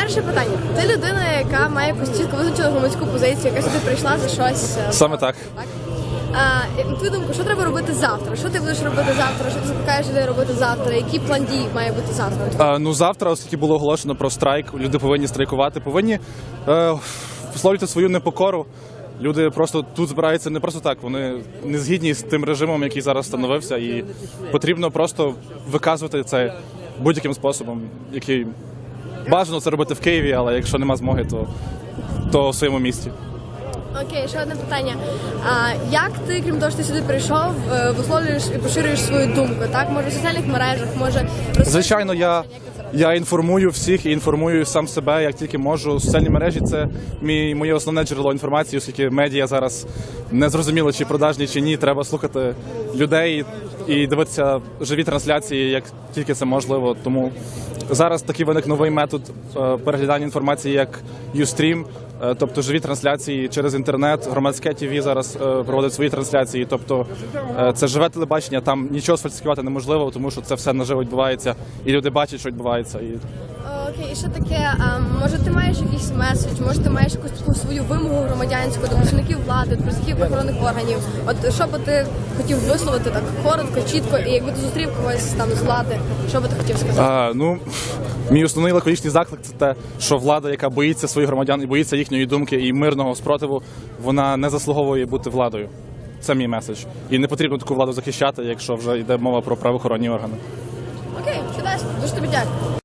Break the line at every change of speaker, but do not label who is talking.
Перше питання. Ти людина, яка має якусь чітко визначену громадську позицію, яка сюди прийшла за щось. е,
Саме так.
Так? А, на твою думку, що треба робити завтра? Що ти будеш робити завтра? Що ти закликаєш людей робити завтра? Який план дій має бути завтра?
Е, ну завтра, оскільки було оголошено про страйк, люди повинні страйкувати, повинні е, висловлювати свою непокору. Люди просто тут збираються не просто так. Вони не згідні з тим режимом, який зараз встановився, і потрібно просто виказувати це будь-яким способом, який бажано це робити в Києві, але якщо нема змоги, то, то в своєму місті.
Окей, ще одне питання. А, як ти, крім того, що ти сюди прийшов, е, висловлюєш і поширюєш свою думку? Так, може в соціальних мережах, може
Звичайно, я, я інформую всіх і інформую сам себе, як тільки можу. Соціальні мережі це мій моє основне джерело інформації, оскільки медіа зараз не зрозуміло, чи продажні, чи ні. Треба слухати людей і дивитися живі трансляції, як тільки це можливо. Тому зараз такий виник новий метод е, переглядання інформації, як Ustream, тобто живі трансляції через інтернет. Громадське ТВ зараз е, проводить свої трансляції. Тобто е, це живе телебачення. Там нічого сфальсифікувати неможливо, тому що це все наживо відбувається, і люди бачать, що відбувається. І
Окей, і що таке? А, може, ти маєш якийсь меседж, може, ти маєш якусь таку свою вимогу громадянську до працівників влади, до працівників правоохоронних органів. От що би ти хотів висловити так коротко, чітко, і якби ти зустрів когось там з влади, що би ти хотів сказати?
А, ну, мій основний лаконічний заклик це те, що влада, яка боїться своїх громадян і боїться їхньої думки і мирного спротиву, вона не заслуговує бути владою. Це мій меседж. І не потрібно таку владу захищати, якщо вже йде мова про правоохоронні органи.
Окей, чудесно, дуже тобі дякую.